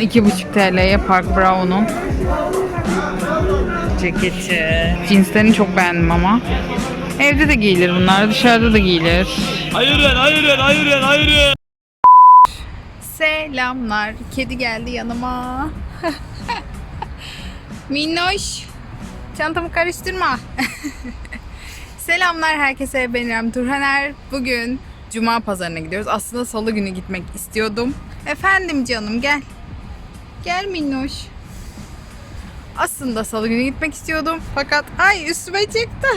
2,5 TL'ye Park Brown'un ceketi. Cinslerini çok beğendim ama. Evde de giyilir bunlar, dışarıda da giyilir. Hayırın, hayırın, hayırın, hayırın. Selamlar. Kedi geldi yanıma. Minnoş. Çantamı karıştırma. Selamlar herkese. Ben İrem Turhaner. Bugün Cuma pazarına gidiyoruz. Aslında salı günü gitmek istiyordum. Efendim canım gel. Gel Minnoş. Aslında salı günü gitmek istiyordum. Fakat ay üstüme çıktı.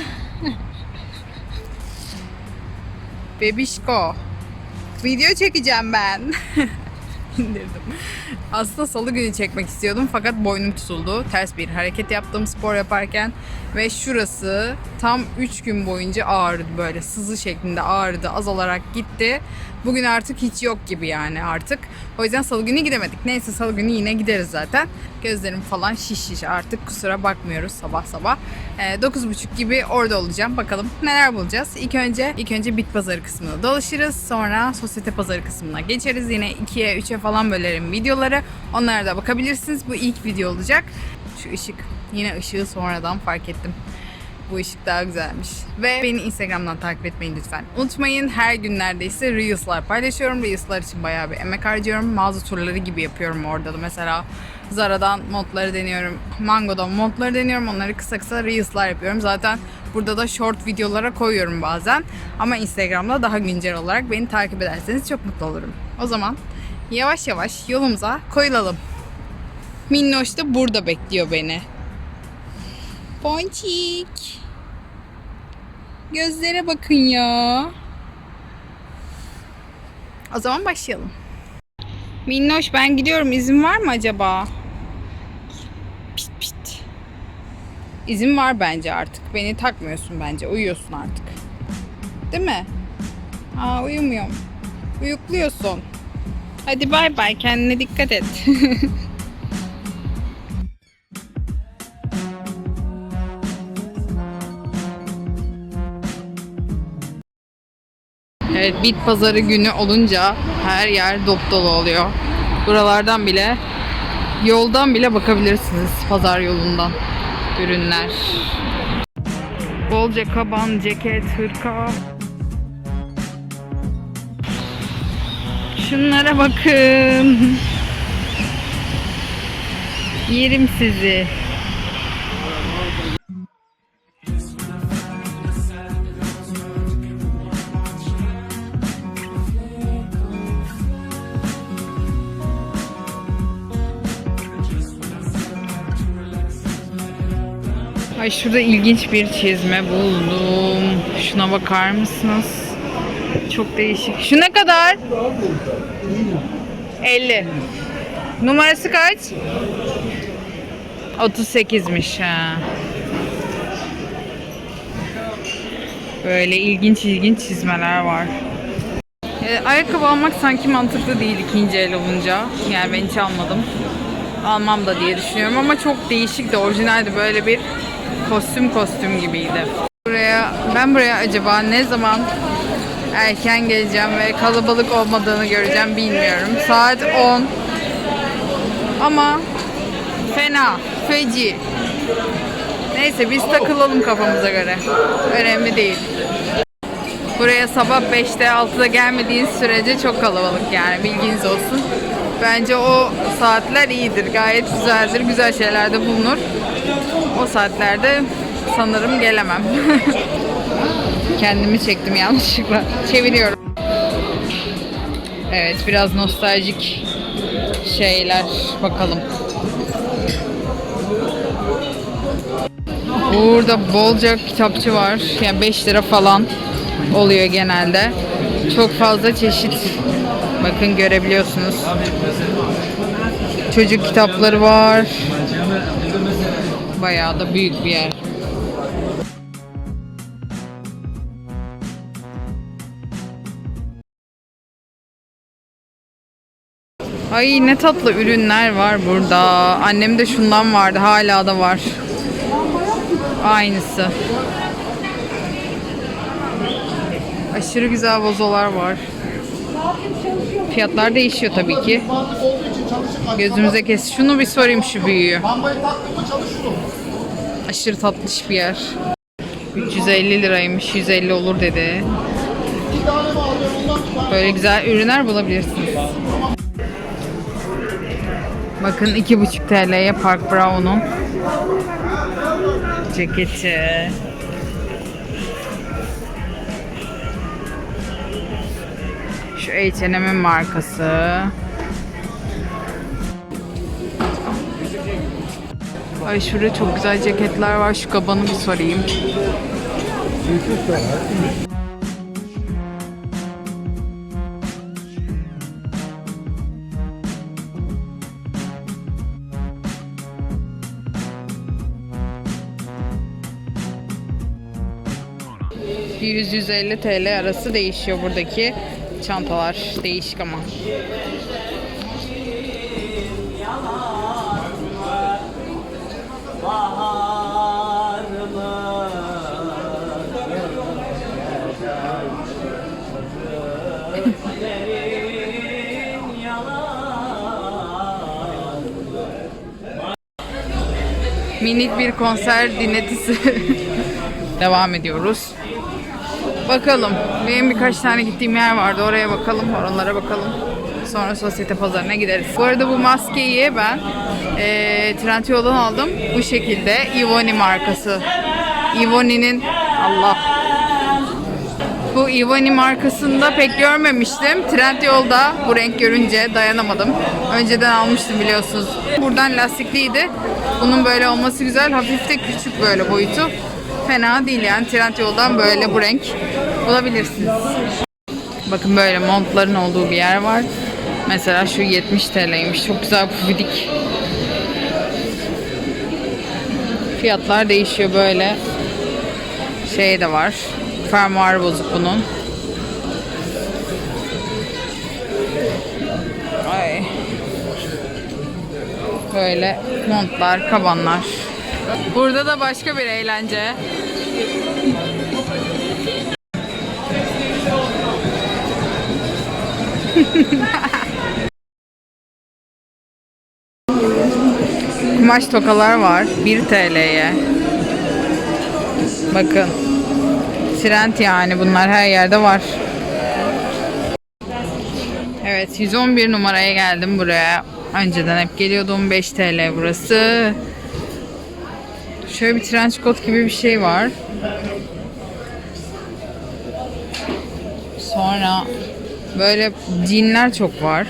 Bebişko. Video çekeceğim ben. indirdim. Aslında salı günü çekmek istiyordum fakat boynum tutuldu. Ters bir hareket yaptım spor yaparken ve şurası tam 3 gün boyunca ağrıdı böyle sızı şeklinde ağrıdı azalarak gitti. Bugün artık hiç yok gibi yani artık. O yüzden salı günü gidemedik. Neyse salı günü yine gideriz zaten. Gözlerim falan şiş şiş artık kusura bakmıyoruz sabah sabah. Ee, 9.30 gibi orada olacağım. Bakalım neler bulacağız. İlk önce ilk önce bit pazarı kısmında dolaşırız. Sonra sosyete pazarı kısmına geçeriz. Yine 2'ye 3'e falan bölerim videoları. Onlara da bakabilirsiniz. Bu ilk video olacak. Şu ışık. Yine ışığı sonradan fark ettim. Bu ışık daha güzelmiş. Ve beni Instagram'dan takip etmeyi lütfen unutmayın. Her gün neredeyse Reels'lar paylaşıyorum. Reels'lar için bayağı bir emek harcıyorum. Mağaza turları gibi yapıyorum orada da. Mesela Zara'dan montları deniyorum. Mango'dan montları deniyorum. Onları kısa kısa Reels'lar yapıyorum. Zaten burada da short videolara koyuyorum bazen. Ama Instagram'da daha güncel olarak beni takip ederseniz çok mutlu olurum. O zaman yavaş yavaş yolumuza koyulalım. Minnoş da burada bekliyor beni. Ponçik. Gözlere bakın ya. O zaman başlayalım. Minnoş ben gidiyorum. İzin var mı acaba? Pişt pişt. İzin var bence artık. Beni takmıyorsun bence. Uyuyorsun artık. Değil mi? Aa uyumuyorum. Uyukluyorsun. Hadi bay bay. Kendine dikkat et. Evet bit pazarı günü olunca her yer dop dolu oluyor. Buralardan bile yoldan bile bakabilirsiniz pazar yolundan ürünler. Bolca kaban, ceket, hırka. Şunlara bakın. Yerim sizi. Ay şurada ilginç bir çizme buldum. Şuna bakar mısınız? Çok değişik. Şu ne kadar? 50. Numarası kaç? 38'miş ha. Böyle ilginç ilginç çizmeler var. E, ayakkabı almak sanki mantıklı değil ikinci el olunca. Yani ben hiç almadım. Almam da diye düşünüyorum ama çok değişik de orijinaldi böyle bir kostüm kostüm gibiydi. Buraya ben buraya acaba ne zaman erken geleceğim ve kalabalık olmadığını göreceğim bilmiyorum. Saat 10. Ama fena, feci. Neyse biz takılalım kafamıza göre. Önemli değil. Buraya sabah 5'te 6'da gelmediğiniz sürece çok kalabalık yani bilginiz olsun. Bence o saatler iyidir. Gayet güzeldir. Güzel şeyler de bulunur. O saatlerde sanırım gelemem. Kendimi çektim yanlışlıkla. Çeviriyorum. Evet biraz nostaljik şeyler bakalım. Burada bolca kitapçı var. Yani 5 lira falan oluyor genelde. Çok fazla çeşit bakın görebiliyorsunuz. Çocuk kitapları var. Bayağı da büyük bir yer. Ay ne tatlı ürünler var burada. Annem de şundan vardı. Hala da var. Aynısı. Aşırı güzel vazolar var. Fiyatlar değişiyor tabii ki. Gözümüze kes. Şunu bir sorayım şu büyüğü. Aşırı tatlış bir yer. 350 liraymış. 150 olur dedi. Böyle güzel ürünler bulabilirsiniz. Bakın 2,5 TL'ye Park Brown'un ceketi. Şu H&M'in markası. Ay şurada çok güzel ceketler var. Şu kabanı bir sorayım. 100-150 TL arası değişiyor buradaki çantalar. Değişik ama. Minik bir konser dinletisi. Devam ediyoruz. Bakalım. Benim birkaç tane gittiğim yer vardı. Oraya bakalım, oralara bakalım. Sonra sosyete pazarına gideriz. Bu arada bu maskeyi ben eee Trendyol'dan aldım. Bu şekilde. Ivoni markası. Ivoni'nin Allah. Bu Ivoni markasında pek görmemiştim. Trendyol'da bu renk görünce dayanamadım. Önceden almıştım biliyorsunuz. Buradan lastikliydi. Bunun böyle olması güzel. Hafif de küçük böyle boyutu. Fena değil yani. Trendyol'dan böyle bu renk bulabilirsiniz. Bakın böyle montların olduğu bir yer var. Mesela şu 70 TL'ymiş. Çok güzel pufidik. Fiyatlar değişiyor böyle. Şey de var. Fermuarı bozuk bunun. Ay. Böyle montlar, kabanlar. Burada da başka bir eğlence. Kumaş tokalar var 1 TL'ye. Bakın. Trend yani bunlar her yerde var. Evet 111 numaraya geldim buraya. Önceden hep geliyordum 5 TL burası. Şöyle bir trench coat gibi bir şey var. Sonra böyle jeanler çok var.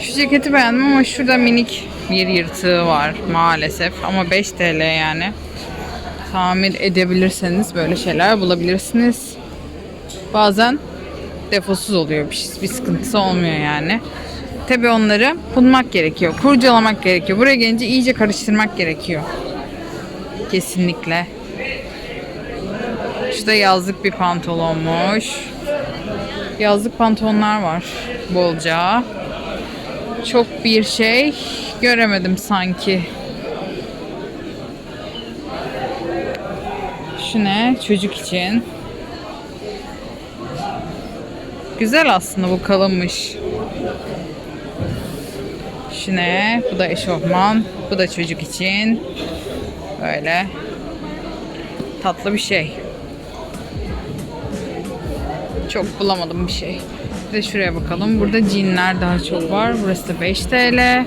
Şu ceketi beğendim ama şurada minik bir yırtığı var maalesef. Ama 5 TL yani. Tamir edebilirseniz böyle şeyler bulabilirsiniz. Bazen defosuz oluyor. Bir, bir sıkıntısı olmuyor yani. Tabi onları bulmak gerekiyor. Kurcalamak gerekiyor. Buraya gelince iyice karıştırmak gerekiyor. Kesinlikle. Şu da yazlık bir pantolonmuş. Yazlık pantolonlar var bolca. Çok bir şey göremedim sanki. Şu ne? Çocuk için. Güzel aslında bu kalınmış. Şu ne? Bu da eşofman. Bu da çocuk için. Böyle. Tatlı bir şey. Çok bulamadım bir şey. Bir de şuraya bakalım. Burada jeanler daha çok var. Burası da 5 TL.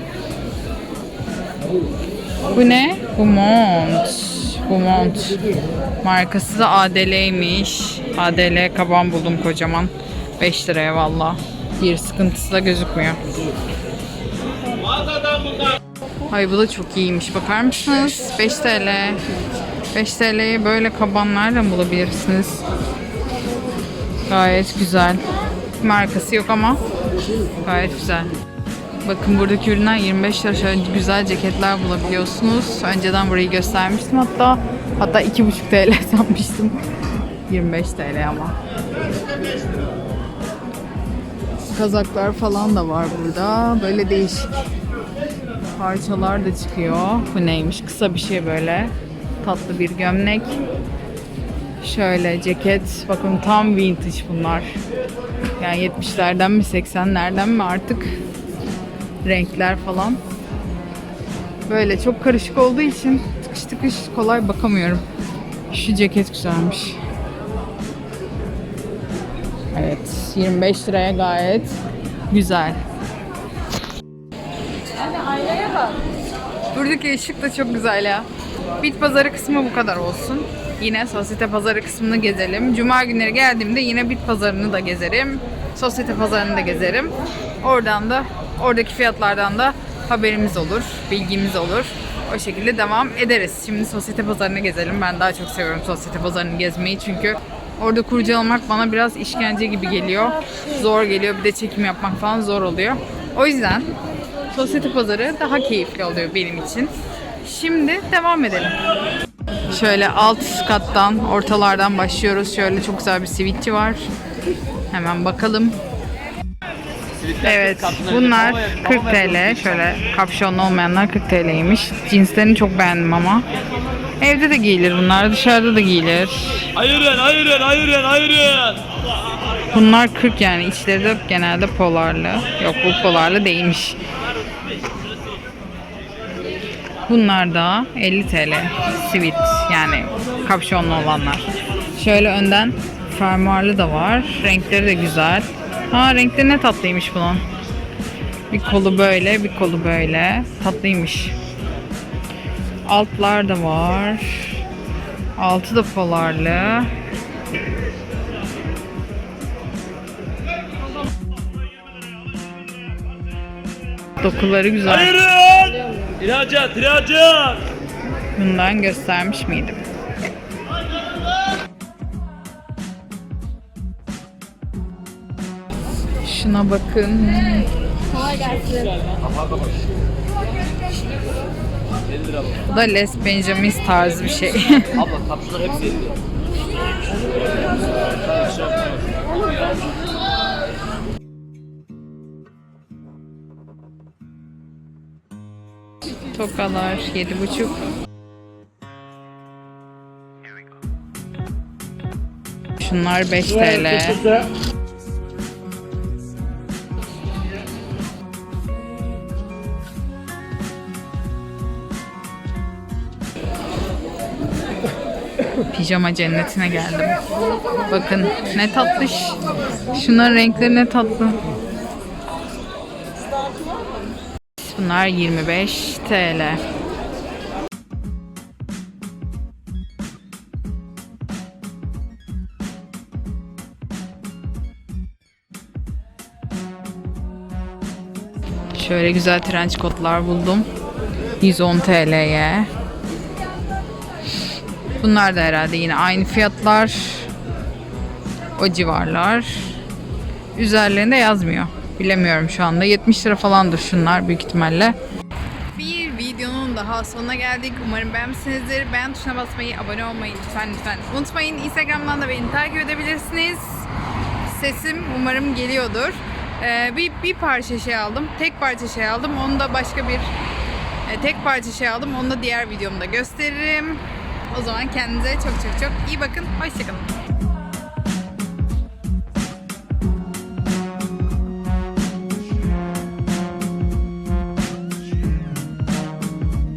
Bu ne? Bu mont. Bu mont. Markası da ADL'ymiş. ADL kaban buldum kocaman. 5 liraya valla. Bir sıkıntısı da gözükmüyor. Ay bu da çok iyiymiş. Bakar mısınız? 5 TL. 5 TL'ye böyle kabanlar da bulabilirsiniz. Gayet güzel. Markası yok ama gayet güzel. Bakın buradaki ürünler 25 lira şöyle güzel ceketler bulabiliyorsunuz. Önceden burayı göstermiştim hatta. Hatta 2,5 TL sanmıştım. 25 TL ama. Kazaklar falan da var burada. Böyle değişik parçalar da çıkıyor. Bu neymiş? Kısa bir şey böyle. Tatlı bir gömlek. Şöyle ceket. Bakın tam vintage bunlar. Yani 70'lerden mi 80'lerden mi artık renkler falan. Böyle çok karışık olduğu için tıkış tıkış kolay bakamıyorum. Şu ceket güzelmiş. Evet 25 liraya gayet güzel. Buradaki ışık da çok güzel ya. Bit pazarı kısmı bu kadar olsun. Yine sosyete pazarı kısmını gezelim. Cuma günleri geldiğimde yine bit pazarını da gezerim. Sosyete pazarını da gezerim. Oradan da oradaki fiyatlardan da haberimiz olur, bilgimiz olur. O şekilde devam ederiz. Şimdi sosyete pazarını gezelim. Ben daha çok seviyorum sosyete pazarını gezmeyi çünkü orada kurcalamak bana biraz işkence gibi geliyor. Zor geliyor. Bir de çekim yapmak falan zor oluyor. O yüzden sosyete pazarı daha keyifli oluyor benim için. Şimdi devam edelim. Şöyle alt kattan, ortalardan başlıyoruz. Şöyle çok güzel bir sivitçi var. Hemen bakalım. Evet, bunlar 40 TL. Şöyle kapşonlu olmayanlar 40 TL'ymiş. Cinslerini çok beğendim ama. Evde de giyilir bunlar, dışarıda da giyilir. Ayırın ayırın ayırın ayırın. Bunlar 40 yani içleri de genelde polarlı. Yok bu polarlı değilmiş. Bunlar da 50 TL. Sivit yani kapşonlu olanlar. Şöyle önden fermuarlı da var. Renkleri de güzel. Ha renkleri ne tatlıymış bunun. Bir kolu böyle, bir kolu böyle. Tatlıymış. Altlar da var. Altı da polarlı. Dokuları güzel. Ayırın. İhracat ihracat. Bundan göstermiş miydim? Şuna bakın. Bu da Les Benjamins tarzı bir şey. Abla kapşular hepsi 50. Tokalar 7,5. Şunlar 5 TL. Pijama cennetine geldim. Bakın ne tatlış. Şunların renkleri ne tatlı. Bunlar 25 TL. Şöyle güzel trench coatlar buldum. 110 TL'ye. Bunlar da herhalde yine aynı fiyatlar. O civarlar. Üzerlerinde yazmıyor. Bilemiyorum şu anda. 70 lira falandır şunlar büyük ihtimalle. Bir videonun daha sonuna geldik. Umarım beğenmişsinizdir. Beğen tuşuna basmayı, abone olmayı lütfen lütfen unutmayın. Instagram'dan da beni takip edebilirsiniz. Sesim umarım geliyordur. Ee, bir, bir parça şey aldım. Tek parça şey aldım. Onu da başka bir e, tek parça şey aldım. Onu da diğer videomda gösteririm. O zaman kendinize çok çok çok iyi bakın. Hoşçakalın.